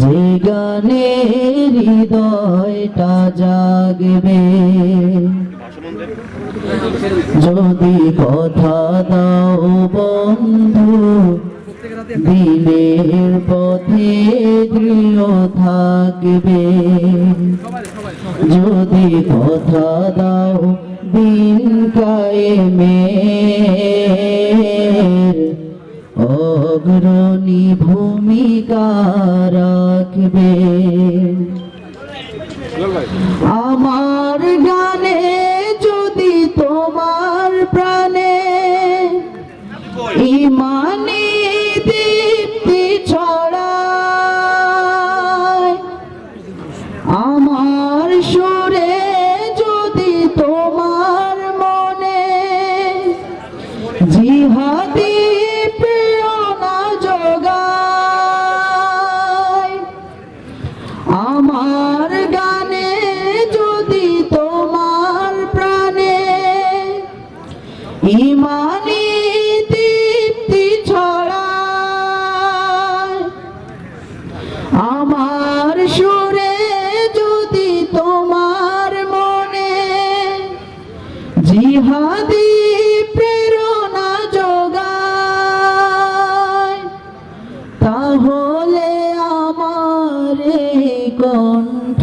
যে গানে হৃদয়টা জাগবে, যদি কথা দাও বন্ধু, দিনের পথে দৃঢ় থাকবে। যদি কথা দাও দিন কায়েমের রাখবে আমার গানে যদি তোমার প্রাণে ইমানে দীপ্তি ছড়ায় আমার সুরে ইমানি দীপ্তি ছড়ায়। আমার সুরে যদি তোমার মনে জিহাদি প্রেরণা যোগায় তাহলে আমার কণ্ঠ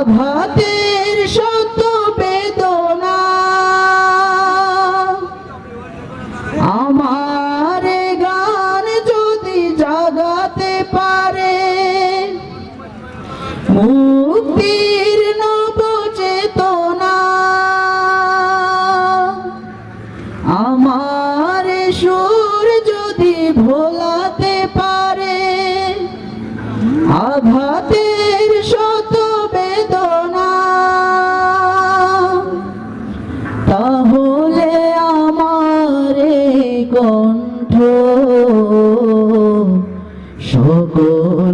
আঘাতের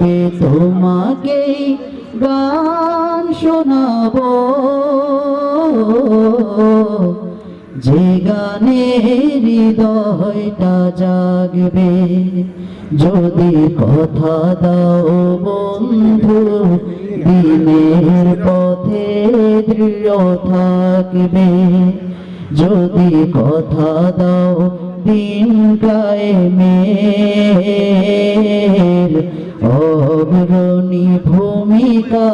তবে তোমাকে গান শোনাব। যে গানে হৃদয়টা জাগবে, যদি কথা দাও বন্ধু, দিনের পথে দৃঢ় থাকবে। যদি কথা দাও দিন কায়েমের অগ্রণী ভূমিকা